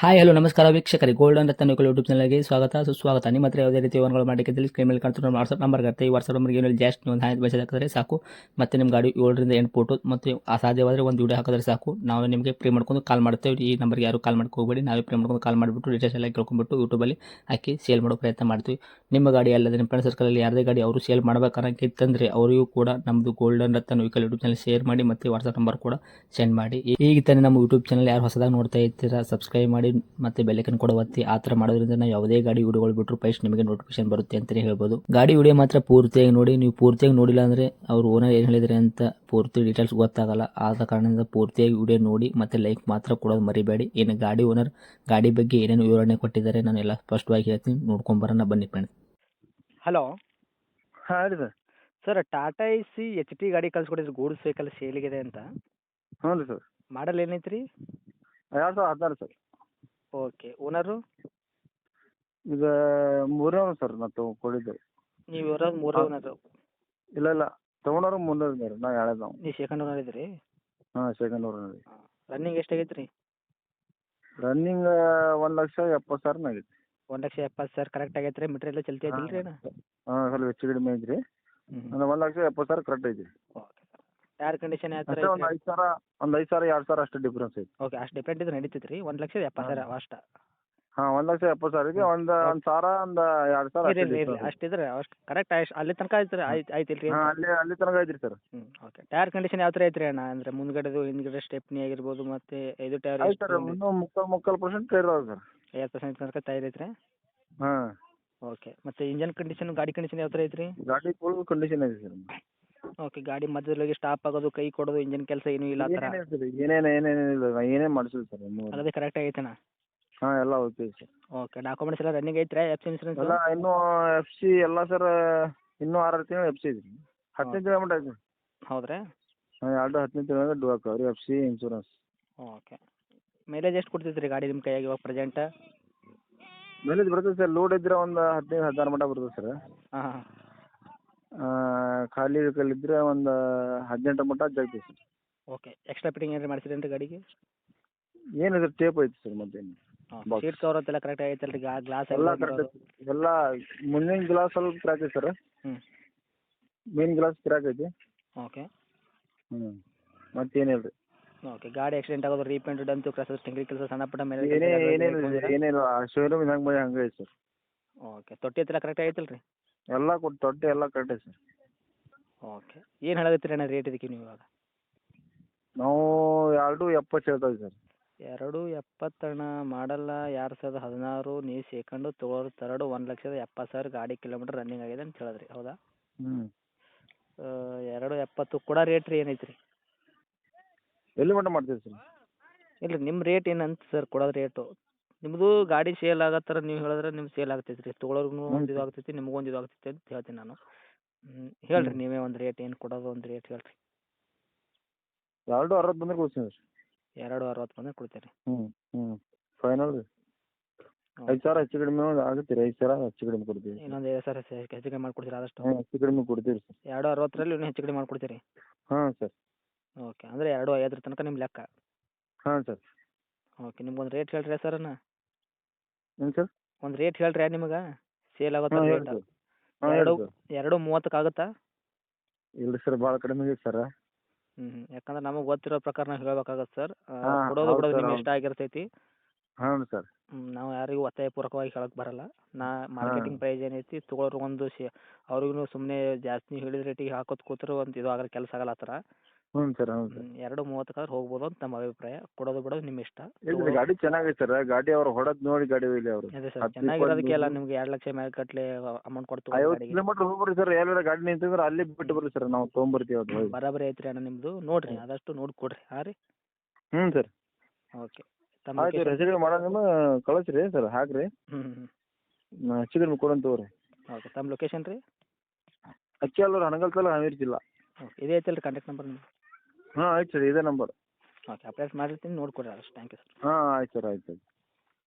Hi hello ನಮಸ್ಕಾರ ವೀಕ್ಷಕರಿ. Golden ರತ್ನ YouTube ಚಾನಲ್ಗೆ ಸ್ವಾಗತ, ಸುಸ್ವಾಗತ. ನಿಮ್ಮ ಹತ್ರ ಯಾವುದೇ ರೀತಿ ವಿವರಗಳು ಮಾಡಲಿಕ್ಕೆ ಸ್ಕ್ರೀನ್ ಮೇಲೆ ಕಾಣ್ತಾರೆ ನಮ್ಮ ವಾಟ್ಸಪ್ ನಂಬರ್ ಈ ವಾಟ್ಸಪ್ ನಂಬರ್ಗೆ ಏನಲ್ಲಿ ನೀವು ಒಂದು ಹಾಯ್ ಮೆಸೇಜ್ ಹಾಕಿದ್ರೆ ಸಾಕು. ಮತ್ತೆ ನಿಮ್ಮ ಗಾಡಿ ಏಳರಿಂದ ಎಂಟು ಫೋಟೋ ಮತ್ತು ಅಸಾಧ್ಯವಾದರೆ ಒಂದು ವಿಡಿಯೋ ಹಾಕಿದ್ರೆ ಸಾಕು. ನಾವು ನಿಮಗೆ ಪ್ರೀ ಮಾಡ್ಕೊಂಡು ಕಾಲ್ ಮಾಡ್ತೇವೆ. ಈ ನಂಬರ್ಗೆ ಯಾರು ಕಾಲ್ ಮಾಡ್ಕೊ ಹೋಗಬೇಡಿ ನಾವೇ ಪ್ರೀ ಮಾಡ್ಕೊಂಡು ಕಾಲ್ ಮಾಡಿಬಿಟ್ಟು ಡೀಟೇಲ್ಸ್ ಎಲ್ಲ ಕೇಳ್ಕೊಂಡ್ಬಿಟ್ಟು ಯೂಟ್ಯೂಬಲ್ಲಿ ಹಾಕಿ ಸೇಲ್ ಮಾಡೋ ಪ್ರಯತ್ನ ಮಾಡ್ತೀವಿ. ನಿಮ್ಮ ಗಾಡಿ ಅಲ್ಲದೆ ನಿಮ್ಮ ಫ್ರೆಂಡ್ ಸರ್ಕಲಲ್ಲಿ ಯಾರದೇ ಗಾಡಿ ಅವರು ಸೇಲ್ ಮಾಡ್ಬೇಕನ್ನೋಕ್ಕಿತ್ತಂದರೆ ಅವರಿಗೂ ಕೂಡ ನಮ್ಮದು golden Ratna vehicle YouTube channel share ಮಾಡಿ ಮತ್ತು ವಾಟ್ಸಪ್ ನಂಬರ್ ಕೂಡ ಸೆಂಡ್ ಮಾಡಿ. ಈಗ ತಾನೇ ನಮ್ಮ ಯೂಟ್ಯೂಬ್ ಚಾನಲ್ ಯಾರು ಹೊಸದಾಗಿ ನೋಡ್ತಾ ಇರ್ತೀರಾ ಸಬ್ಸ್ಕ್ರೈಬ್ ಮಾಡಿ. ಮತ್ತು ಮತ್ತೆ ಕೂಡ ಒತ್ತಿ ಆ ಥರ ಮಾಡೋದ್ರಿಂದ ನಾವು ಯಾವುದೇ ಗಾಡಿ ವಿಡಿಯೋಗಳು ಬಿಟ್ಟರು ಫಸ್ಟ್ ನಿಮಗೆ ನೋಟಿಫಿಕೇಶನ್ ಬರುತ್ತೆ ಅಂತಲೇ ಹೇಳ್ಬೋದು. ಗಾಡಿ ವಿಡಿಯೋ ಮಾತ್ರ ಪೂರ್ತಿಯಾಗಿ ನೋಡಿ ನೀವು ಪೂರ್ತಿಯಾಗಿ ನೋಡಿಲ್ಲ ಅಂದರೆ ಅವ್ರು ಓನರ್ ಏನು ಹೇಳಿದ್ರೆ ಅಂತ ಪೂರ್ತಿ ಡೀಟೇಲ್ಸ್ ಗೊತ್ತಾಗಲ್ಲ. ಆದ ಕಾರಣದಿಂದ ಪೂರ್ತಿಯಾಗಿ ವಿಡಿಯೋ ನೋಡಿ ಮತ್ತು ಲೈಕ್ ಮಾತ್ರ ಕೊಡೋದು ಮರಿಬೇಡಿ. ಏನು ಗಾಡಿ ಓನರ್ ಗಾಡಿ ಬಗ್ಗೆ ಏನೇನು ವಿವರಣೆ ಕೊಟ್ಟಿದ್ದಾರೆ ನಾನು ಎಲ್ಲ ಸ್ಪಷ್ಟವಾಗಿ ಹೇಳ್ತೀನಿ. ನೋಡ್ಕೊಂಬರೋಣ ಬನ್ನಿ ಫ್ರೆಂಡ್ಸ್ ಹಲೋ ಹಾಂ ಹೇಳಿ sir sir Tata A C H T ಗಾಡಿ ಕಳ್ಸಿಕೊಟ್ಟಿದ್ರು ಗೂಡ್ಸ್ ವೆಹಿಕಲ್ ಸೇಲಿಗಿದೆ ಅಂತ. ಹ್ಞೂ ರೀ ಸರ್ ಮಾಡಲ್ ಏನೈತೆ ರೀ ಎರಡು ಸಾವಿರದ ಹದಿನಾರು ಸರ್ ಓಕೆ ಓನರು? ಈಗ ಮೂರನೇ ಸರ್ ನಾ ತಗೊ ಕೊಡಿದ್ದೆ ನೀವು ಇರೋದು ಮೂರೇ ಓನರು ಇಲ್ಲ ಇಲ್ಲ ತೊಗೊಂಡವ್ರು ಮುಂದೆ ನಾ ಹೇಳೋದು ನಾವು ನೀವು ಸೆಕೆಂಡ್ ಓನರ್ ಇದ್ರಿ ಹಾಂ ಸೆಕೆಂಡ್ ಓನರ್ ರನ್ನಿಂಗ್ ಎಷ್ಟಾಗೈತೆ ರೀ ರನ್ನಿಂಗ್ ಒಂದು ಲಕ್ಷ ಎಪ್ಪತ್ತು ಸಾವಿರ ಆಗೈತಿ ಒಂದು ಲಕ್ಷ ಎಪ್ಪತ್ತು ಸಾವಿರ ಕರೆಕ್ಟ್ ಆಗೈತೆ ರೀ ಮೆಟೀರಿಯಲ್ ಚಲ್ತಿ ಐತಿಲ್ಲ ರೀ ಹಾಂ ಸ್ವಲ್ಪ ಹೆಚ್ಚು ಕಡಿಮೆ ಐತ್ರಿ. ಅಂದ್ರೆ ಒಂದು ಲಕ್ಷ ಎಪ್ಪತ್ತು ಸಾವಿರ ಕರೆಕ್ಟ್ ಐತಿ ಓಕೆ. ಟೈರ್ ಕಂಡೀಷನ್ ಯಾವ ಥರ ಒಂದು ಐತೆ ಐದು ಸಾವಿರ ಒಂದು ಐದು ಸಾವಿರ ಎರಡು ಸಾವಿರ ಅಷ್ಟು ಡಿಫ್ರೆನ್ಸ್ ಐತಿ. ಓಕೆ ಅಷ್ಟು ಡಿಪೆಂಡ್ ಇದ್ರೆ ನಡೀತೈತೆ ರೀ ಒಂದು ಲಕ್ಷದ ಎಪ್ಪತ್ತು ಸಾವಿರ ಅಷ್ಟ. ಹಾಂ ಒಂದು ಲಕ್ಷ ಎಪ್ಪತ್ತು ಸಾವಿರ ಇದೆ ಒಂದು ಒಂದು ಸಾವಿರ ಒಂದು ಎರಡು ಸಾವಿರ ಇರಲಿ ಅಷ್ಟೇ ಇರಲಿ ಅಷ್ಟಿದ್ರೆ ಅಷ್ಟು ಕರೆಕ್ಟ್ ಅಷ್ಟು ಅಲ್ಲಿ ತನಕ ಐತ್ರಿ ಆಯ್ತು ಆಯ್ತಿಲ್ಲ ರೀ ಹಾಂ ಅಲ್ಲಿ ಅಲ್ಲಿ ತನಕ ಐತ್ರಿ ಸರ್ ಹ್ಞೂ ಓಕೆ ಟೈರ್ ಕಂಡೀಷನ್ ಯಾವ ತರ ಐತ್ರಿ ಅಣ್ಣ? ಅಂದರೆ ಮುಂದ್ಗಡೆದು ಹಿಂದ್ಗಡೆ ಸ್ಟೆಪ್ನಿ ಆಗಿರ್ಬೋದು ಮತ್ತೆ ಇದು ಟೈರ್ ಆಯ್ತು ಸರ್ ಇನ್ನೂ ಮುಕ್ಕಾಲು ಮುಕ್ಕಾಲು ಪರ್ಸೆಂಟ್ ಟೈರ್ ಸರ್ ಐವತ್ತು ಪರ್ಸೆಂಟ್ ತನಕ ಟೈರ್ ಐತ್ರಿ? ಹಾಂ. ಓಕೆ ಮತ್ತೆ ಇಂಜನ್ ಕಂಡೀಷನ್ ಗಾಡಿ ಕಂಡೀಷನ್ ಯಾವ ತರ ಐತ್ರಿ? ಗಾಡಿ ಫುಲ್ ಕಂಡೀಷನ್ ಐತಿ ಸರ್ ಓಕೆ ಗಾಡಿ ಮಧ್ಯದಲ್ಲಿ ಸ್ಟಾಪ್ ಆಗೋದು ಕೈ ಕೊಡೋದು ಇಂಜಿನ್ ಕೆಲಸ ಏನು ಇಲ್ಲ ಆ ಥರ? ಏನೇನು ಏನೇನು ಇಲ್ಲ ನಾ ಏನೇನು ಮಾಡಿಸಿಲ್ಲ ಸರ್ ಅದೇ ಕರೆಕ್ಟ್ ಐತೆನಾ? ಹಾಂ ಎಲ್ಲ ಓಕೆ ಸರ್. ಓಕೆ ಡಾಕ್ಯುಮೆಂಟ್ಸ್ ಎಲ್ಲ ರನ್ನಿಂಗ್ ಐತ್ರಿ? ಎಫ್ ಸಿ ಇನ್ಸೂರೆನ್ಸ್ ಎಲ್ಲ ಇನ್ನೂ ಎಫ್ ಸಿ ಎಲ್ಲ ಸರ್ ಇನ್ನೂ ಆರು ತಿಂಗಳು ಎಫ್ ಸಿ ಐತಿ ಹತ್ತನೇ ತಿಂಗಳ ಐತೆ ಹೌದ್ರಾ? ಹಾಂ ಎರಡು ಹತ್ತನೇ ತಿಂಗಳ due ಹಾಕವ್ರಿ F C insurance okay. Mileage ಎಷ್ಟು ಕೊಡ್ತೈತೆ ರೀ ಗಾಡಿ ನಿಮ್ಮ ಕೈಯಾಗ ಇವಾಗ ಪ್ರೆಸೆಂಟ್ ಮೈಲೇಜ್ ಬರ್ತದೆ ಸರ್ ಲೋಡ್ ಇದ್ರೆ ಒಂದು ಹದಿನೈದು ಹದಿನಾರು ಮಟ್ಟ ಬರ್ತದೆ ಸರ್. ಹಾಂ ಹಾಂ. ಖಾಲಿ ವೆಹಿಕಲ್ ಇದ್ರೆ ಒಂದು ಹದಿನೆಂಟು ಮಟ್ಟ ಜಾಗ್ತೀವಿ ಸರ್. ಓಕೆ ಎಕ್ಸ್ಟ್ರಾ ಫಿಟ್ಟಿಂಗ್ ಏನಾರು ಮಾಡಿಸಿರೇನು ಗಾಡಿಗೆ? ಏನು ಸರ್ ಟೇಪ್ ಐತಿ ಸರ್ ಮತ್ತೇನು Box. ಸೀಟ್ ಕವರ್ ಅಂತೆಲ್ಲ ಕರೆಕ್ಟ್ ಆಗೈತಲ್ಲ ಅಲ್ರಿ ಗ್ಲಾಸ್ ಎಲ್ಲ ಕರೆಕ್ಟ್ ಎಲ್ಲ ಮುಂದಿನ ಗ್ಲಾಸ್ ಸ್ವಲ್ಪ ಕ್ರ್ಯಾಕ್ ಐತಿ ಸರ್. ಹ್ಞೂ ಮೇನ್ ಗ್ಲಾಸ್ ಕ್ರ್ಯಾಕ್ ಐತಿ. ಓಕೆ. ಹ್ಞೂ ಮತ್ತೇನಿಲ್ಲ ಇಲ್ರಿ ಓಕೆ ಗಾಡಿ ಆಕ್ಸಿಡೆಂಟ್ ಆಗೋದು ರೀಪೇಂಟೆಡ್ ಅಂತೂ ಕ್ರಸ ಸ್ಟಿಂಗ್ರಿ ಕೆಲಸ ಸಣ್ಣ ಪುಟ್ಟ ಮೇಲೆ ಏನೇ ಏನೇನು ಏನೇನು ಶೋರೂಮ್ ಹೆಂಗೆ ಬೈ ಹಂಗೆ ಐತಿ ಸರ್. ಓಕೆ ತೊಟ್ಟಿ ಹತ್ರ ಕರೆಕ್ಟ್ ಐತಲ್ರಿ ಎಲ್ಲ ಕೊಟ್ಟು ದೊಡ್ಡ ಎಲ್ಲ ಕಟ್ಟಿ ಸರ್. ಓಕೆ ಏನು ಹೇಳಕತ್ತೀರಿ ಅಣ್ಣ ರೇಟ್ ಇದಕ್ಕೆ ನೀವು ಇವಾಗ? ನಾವು ಎರಡು ಎಪ್ಪತ್ತು ಹೇಳ್ತಾ ಸರ್. ಎರಡು ಎಪ್ಪತ್ತಣ್ಣ ಮಾಡಲ್ಲ. ಎರಡು ಸಾವಿರದ ಹದಿನಾರು ನೀವು ಸೇಕೊಂಡು ತೊಗೊಳ್ ತರಡು ಒಂದು ಲಕ್ಷದ ಎಪ್ಪತ್ತು ಸಾವಿರ ಗಾಡಿ ಕಿಲೋಮೀಟ್ರ್ ರನ್ನಿಂಗ್ ಆಗಿದೆ ಅಂತ ಹೇಳಿದ್ರಿ. ಹೌದಾ? ಹ್ಞೂ ಆ, ಎರಡು ಎಪ್ಪತ್ತು ಕೂಡ ರೇಟ್ ರೀ ಏನೈತೆ ರೀ ಎಲ್ಲಿ ಮಟ್ಟ ಮಾಡ್ತೀರಿ ಸರ್? ಇಲ್ಲ ನಿಮ್ಮ ರೇಟ್ ಏನಂತ ಸರ್ ಕೊಡೋದು ರೇಟು ನಿಮ್ಮದು ಗಾಡಿ ಸೇಲ್ ಆಗತ್ತಾರ ನೀವು ಹೇಳಿದ್ರೆ ನಿಮ್ಗೆ ಸೇಲ್ ಆಗ್ತೈತೆ ರೀ ತೊಗೊಳೋರ್ಗು ಒಂದು ಇದು ಆಗ್ತೈತಿ ನಿಮಗೂ ಒಂದು ಇದು ಆಗ್ತೈತಿ ಅಂತ ಹೇಳ್ತೀನಿ ನಾನು. ಹ್ಞೂ ಹೇಳ್ರಿ ಹ್ಮ್. ನೀವೇ ಒಂದು ರೇಟ್ ಏನು ಕೊಡೋದು ಒಂದು ರೇಟ್ ಹೇಳ್ರಿ. ಎರಡು ಅರವತ್ತು ಬಂದ್ರೆ ಕೊಡ್ತೀನಿ ಸರ್. ಎರಡು ಅರವತ್ತು ಬಂದ್ರೆ ಕೊಡ್ತೀರಿ ಹ್ಞೂ ಹ್ಞೂ ಫೈನಲ್ ರೀ ಐದು ಸಾವಿರ ಹೆಚ್ಚು ಕಡಿಮೆ ಆಗುತ್ತೆ ರೀ ಐದು ಸಾವಿರ ಹೆಚ್ಚು ಕಡಿಮೆ ಕೊಡ್ತೀವಿ ಇನ್ನೊಂದು ಐದು ಸಾವಿರ ಹೆಚ್ಚು ಕಡಿಮೆ ಮಾಡ್ಕೊಡ್ತೀರಿ ಆದಷ್ಟು? ಹ್ಞೂ ಹೆಚ್ಚು ಕಡಿಮೆ ಕೊಡ್ತೀವಿ ಸರ್. ಎರಡು ಅರವತ್ತರಲ್ಲಿ ಇನ್ನೂ ಹೆಚ್ಚು ಕಡಿಮೆ ಮಾಡ್ಕೊಡ್ತೀರಿ? ಹಾಂ ಸರ್. ಓಕೆ ಅಂದ್ರೆ ಎರಡು ಐದರ ತನಕ ನಿಮ್ಮ ಲೆಕ್ಕ. ಹಾಂ ಸರ್. ಓಕೆ ನಿಮ್ಗೊಂದು ರೇಟ್ ಹೇಳ್ರಿ ಸರ್ನ ಏನು ಸರ್ ಒಂದು ರೇಟ್ ಹೇಳ್ರಿ ನಿಮಗೆ? ಸೇಲ್ ಹಾಂ ರೇಟ್ ಹಾಂ ಎರಡು ಹೇಳಿ ಸರ್ ಎರಡು ಮೂವತ್ತಕ್ಕೆ ಆಗುತ್ತಾ? ಇಲ್ಲ ಸರ್ ಭಾಳ ಕಡಿಮೆ ಆಗೈತೆ ಸರ್ ಹ್ಞೂ ಹ್ಞೂ ಯಾಕಂದ್ರೆ ನಮಗೆ ಗೊತ್ತಿರೋ ಪ್ರಕಾರ ನಾವು ಹೇಳ್ಬೇಕಾಗತ್ತೆ ಸರ್ ಹಾ, ಕೊಡೋದು ಹೌದು ಬಿಡೋದು sir, ನಿಮ್ಗೆ ಹೌದು. ಇಷ್ಟ ಆಗಿರ್ತೈತಿ. ಸರ್ ಹ್ಮ್, ನಾವು ಯಾರಿಗೂ ಒತ್ತಾಯಪೂರ್ವಕವಾಗಿ ಹೇಳಕ್ ಬರಲ್ಲ. ನಾ ಮಾರ್ಕೆಟಿಂಗ್ ಪ್ರೈಸ್ ಏನೈತಿ ತೊಗೊಳೋರು ಒಂದು ಶೇ ಅವ್ರಿಗೂ ಸುಮ್ಮನೆ ಜಾಸ್ತಿ ಹೇಳಿದ ರೇಟಿಗೆ ಹಾಕೋತ್ ಕೂತ್ರು ಒಂದ್ ಇದು ಆಗಲ್ಲ ಕೆಲಸ ಆಗಲ್ಲ ಆ ಥರ ಹ್ಞೂ ಸರ್ ಹ್ಮ್, ಎರಡು ಮೂವತ್ತಕ್ಕಾದ್ರೆ ಹೋಗ್ಬೋದು ಅಂತ ನಮ್ಮ ಅಭಿಪ್ರಾಯ. ಕೊಡೋದು ಬಿಡೋದು ನಿಮ್ಮ ಇಷ್ಟ. ಇಲ್ಲ ಗಾಡಿ ಚೆನ್ನಾಗೈತೆ ಸರ್. ಗಾಡಿ ಅವ್ರು ಹೊಡೆದ್ ನೋಡಿ ಗಾಡಿ ಒಯ್ಲಿ ಅವರು. ಅದೇ ಸರ್ ಹತ್ತು ಚೆನ್ನಾಗಿರೋದಕ್ಕೆ ಎಲ್ಲ ನಿಮ್ಗೆ ಎರಡು ಲಕ್ಷ ಮೇಲೆ ಕಟ್ಲೆ ಅಮೌಂಟ್ ಕೊಡ್ತೀವಿ ಐವತ್ತು ಕಿಲೋಮೀಟರ್ ಹೋಗ್ಬರ್ರಿ ಸರ್ ಎಲ್ಲಾರ ಗಾಡಿ ನಿಂತಿದ್ರೆ ಅಲ್ಲಿ ಬಿಟ್ಟು ಬರ್ರಿ ಸರ್ ನಾವು ತೊಗೊಂಬರ್ತೀವಿ ಅದು ಹೋಗಿ ಬರಾಬರಿ ಐತ್ರಿ ಅಣ್ಣ ನಿಮ್ಮದು ನೋಡ್ರಿ ಆದಷ್ಟು ನೋಡಿ ಕೊಡ್ರಿ. ಹಾಂ ರೀ? ಹ್ಞೂ ಸರ್. ಓಕೆ. ತಮ್ಮ ಆಯ್ತು ಕಡಿಮೆ ಮಾಡೋಣ ನಿಮ್ಮ ಕಳಿಸ್ರಿ ಸರ್ ಹಾಕ್ರಿ. ಹ್ಞೂ ಹ್ಞೂ ನಾ ಹೆಚ್ಚು ಕಡಿಮೆ ಕೊಡೋಣ ತಗೋರಿ ಓಕೆ ತಮ್ಮ ಲೊಕೇಶನ್ ರೀ? ಅಕ್ಕಿ ಅಲ್ಲೂರು ಹಣಗಲ್ ತಲ ಹಾವೇರಿ ಜಿಲ್ಲಾ. ಓಕೆ ಇದೇ ಐತಲ್ಲ ಕಾಂಟ್ಯಾಕ್ಟ್ ನಂಬರ್ ನಿಮ್ದು? ಹಾಂ ಆಯ್ತು ಸರ್ ಇದೇ ನಂಬರ್ ಓಕೆ ಅಪ್ಡೇಟ್ ಮಾಡಿರ್ತೀನಿ ನೋಡ್ಕೊಡ್ರಿ ಅಷ್ಟು ಥ್ಯಾಂಕ್ ಯು ಸರ್ ಹಾಂ ಆಯ್ತು ಸರ್ ಆಯ್ತು ಆಯ್ತು